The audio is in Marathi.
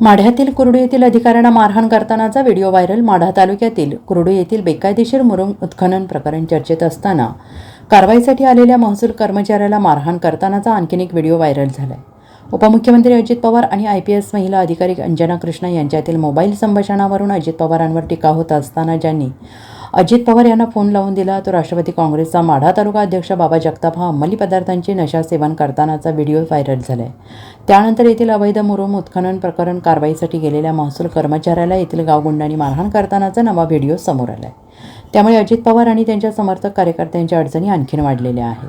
माढ्यातील कुरडू येथील अधिकाऱ्यांना मारहाण करतानाचा व्हिडिओ व्हायरल. माढा तालुक्यातील कुरडू येथील बेकायदेशीर मुरुंग उत्खनन प्रकरण चर्चेत असताना कारवाईसाठी आलेल्या महसूल कर्मचाऱ्याला मारहाण करतानाचा आणखीन एक व्हिडिओ व्हायरल झाला आहे उपमुख्यमंत्री अजित पवार आणि आय पी एस महिला अधिकारी अंजना कृष्णा यांच्यातील मोबाईल संभाषणावरून अजित पवारांवर टीका होत असताना ज्यांनी अजित पवार यांना फोन लावून दिला तो राष्ट्रवादी काँग्रेसचा माढा तालुका अध्यक्ष बाबा जगताप हा अंमली पदार्थांचे नशा सेवन करतानाचा व्हिडिओ व्हायरल झालाय. त्यानंतर येथील अवैध मुरुम उत्खनन प्रकरण कारवाईसाठी गेलेल्या महसूल कर्मचाऱ्याला येथील गावगुंडांनी मारहाण करतानाचा नवा व्हिडिओ समोर आलाय. त्यामुळे अजित पवार आणि त्यांच्या समर्थक कार्यकर्त्यांच्या अडचणी आणखीन वाढलेल्या आहेत.